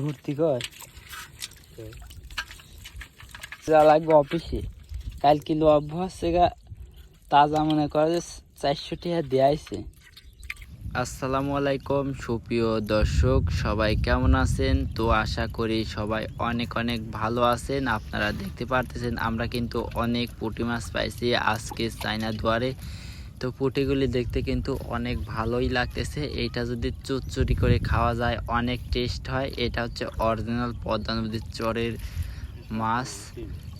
ঘুরতি কর? যা লাগবে অফিসে। কাল কিলো অভ্যাস গা, তাজা মনে করে যে চারশো টাকা দেয়াইছে আসসালামু আলাইকুম, সুপ্রিয় দর্শক, সবাই কেমন আছেন? তো আশা করি সবাই অনেক অনেক ভালো আছেন। আপনারা দেখতে পারতেছেন, আমরা কিন্তু অনেক পুঁটি মাছ পাইছি আজকে চাইনা দুয়ারে। তো পুঁটিগুলি দেখতে কিন্তু অনেক ভালোই লাগতেছে। এইটা যদি চুচুরি করে খাওয়া যায়, অনেক টেস্ট হয়। এটা হচ্ছে অরিজিনাল পদ্মা নদীর চরের মাছ।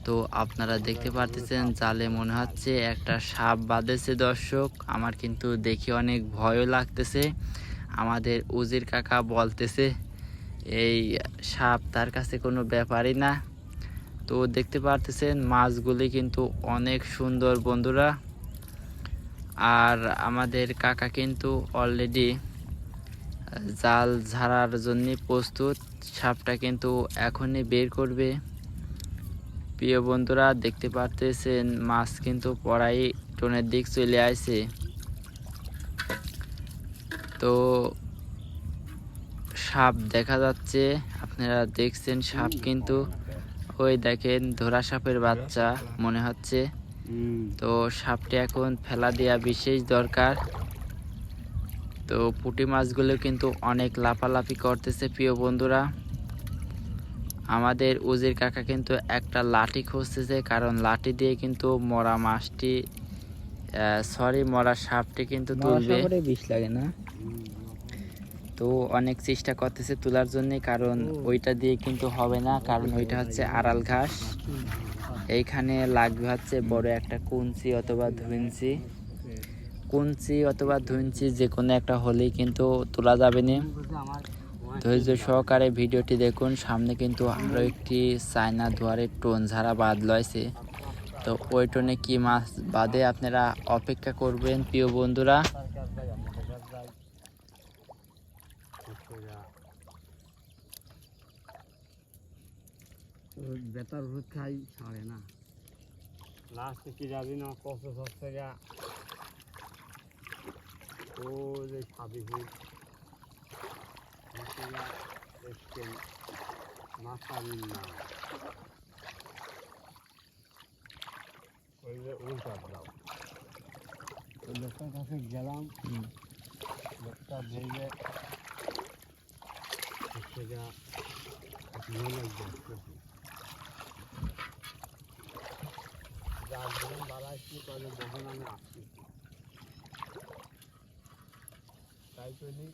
তো আপনারা দেখতে পারতেছেন, জালে মনে হচ্ছে একটা সাপ বাঁধেছে দর্শক। আমার কিন্তু দেখে অনেক ভয়ও লাগতেছে। আমাদের উজির কাকা বলতেছে, এই সাপ তার কাছে কোনো ব্যাপারই না। তো দেখতে পারতেছেন, মাছগুলি কিন্তু অনেক সুন্দর বন্ধুরা। আর আমাদের কাকা কিন্তু অলরেডি জাল ঝাড়ার জন্য প্রস্তুত। সাপটা কিন্তু এখনই বের করবে। প্রিয় বন্ধুরা, দেখতে পারতেছেন, মাছ কিন্তু পড়াই টোনের দিক চলে আসে। তো সাপ দেখা যাচ্ছে, আপনারা দেখছেন সাপ কিন্তু ওই দেখেন ধরা সাপের বাচ্চা, মনে হচ্ছে। তো সাপটি এখন ফেলা দেওয়া বিশেষ দরকার। তো পুঁটি মাছগুলো কিন্তু অনেক লাফালাফি করতেছে প্রিয় বন্ধুরা। আমাদের উজির কাকা কিন্তু একটা লাঠি খুঁজতেছে কারণ লাঠি দিয়ে কিন্তু মরা মাছটি সরি মরা সাপটি কিন্তু তুলবে। বিষ লাগে না? তো অনেক চেষ্টা করতেছে তোলার জন্য কারণ ওইটা দিয়ে কিন্তু হবে না কারণ ওইটা হচ্ছে আড়াল ঘাস। এইখানে লাগবে হচ্ছে বড় একটা কুঞ্চি অথবা ধুইঞ্চি কুঞ্চি অথবা ধুইঞ্চি যে কোনো একটা হলেই কিন্তু তোলা যাবে না। ধৈর্য সহকারে ভিডিওটি দেখুন, সামনে কিন্তু আরও একটি চায়না দুয়ারের টোন ঝাড়া বাদ লয়েছে। তো ওই টোনে কি মাছ বাদে আপনারা অপেক্ষা করবেন প্রিয় বন্ধুরা। বেতার ওষুধ খাই ছাড়ে না। লাস্টে কি যাবি না কষ্ট সস্তে গা ও যে খাবি মাছ না ওই যে উল্টা দাও ওই লোকটার কাছে গেলাম। লোকটা ভেবে হচ্ছে গা নিয়ে লাগবে যার ধরুন বাড়াইছি তাহলে যখন আমি আসছি তাই জন্যই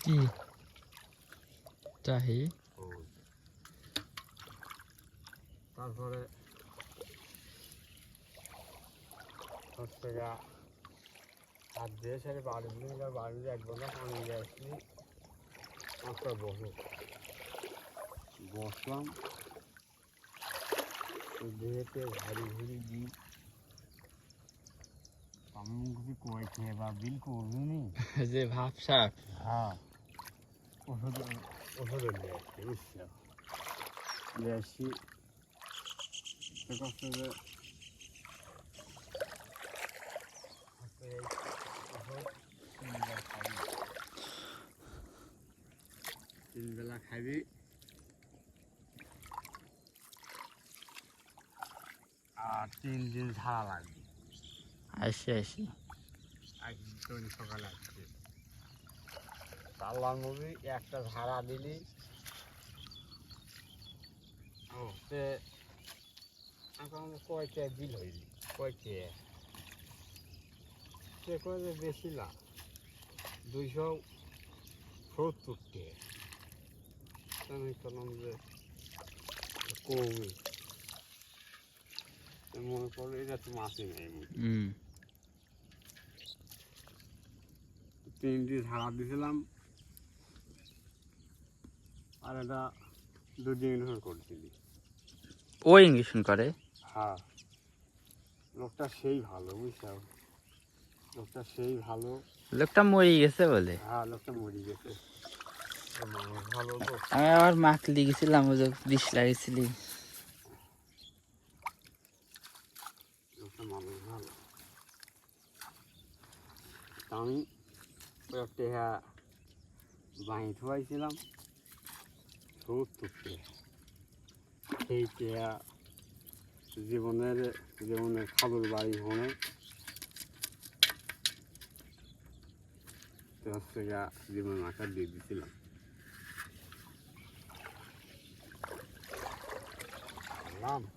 কি চাহি তারপরে হচ্ছে গা হাত দিয়ে সারি বাড়ি দিয়ে বাড়ি দিয়ে এক ঘণ্টা পানি আসছি। মাত্র বসো। বসলাম। দেহেতে ঘাড়ি ঘুরি দিই আমি কিছু খেয়ে বা বিল করবি যে ভাবসা হ্যাঁ। ওষুধ ওষুধ নিয়ে আসছি বুঝছ? নিয়ে আসছি। সে করছে যে হচ্ছে এই ওষুধ তিনবার খাবি তিন বেলা খাবি। আর তিন দিন ঝাড়া লাগবে। আসি আসি। একদম সকালে আসছে আল্লাহর নবী একটা ঝাড়া দিলি। ও সে কয়টা বিল হইলি? কয়টা? সে কয় বেশি না। দুইশো সত্তর যে কমই মনে করো এটা তো মাছই নেই তিনটি ঝাড়া দিয়েছিলাম আর এটা দুদিন ইনভেস্ট করছিলি। ও ইঞ্জেকশন করে? হ্যাঁ। লোকটা সেই ভালো বুঝছ লোকটা সেই ভালো। লোকটা মরে গেছে বলে? হ্যাঁ লোকটা মরে গেছে। আমি আবার মাছ লিখেছিলাম, ওই যে বিষ লাগিয়েছিলি। আমি একটা হ্যাঁ বাঁধি ধোয়াইছিলাম। সেই টেহা জীবনের জীবনের খাবার বাড়ি হনে জীবন আকার দিয়ে দিয়েছিলাম Salam.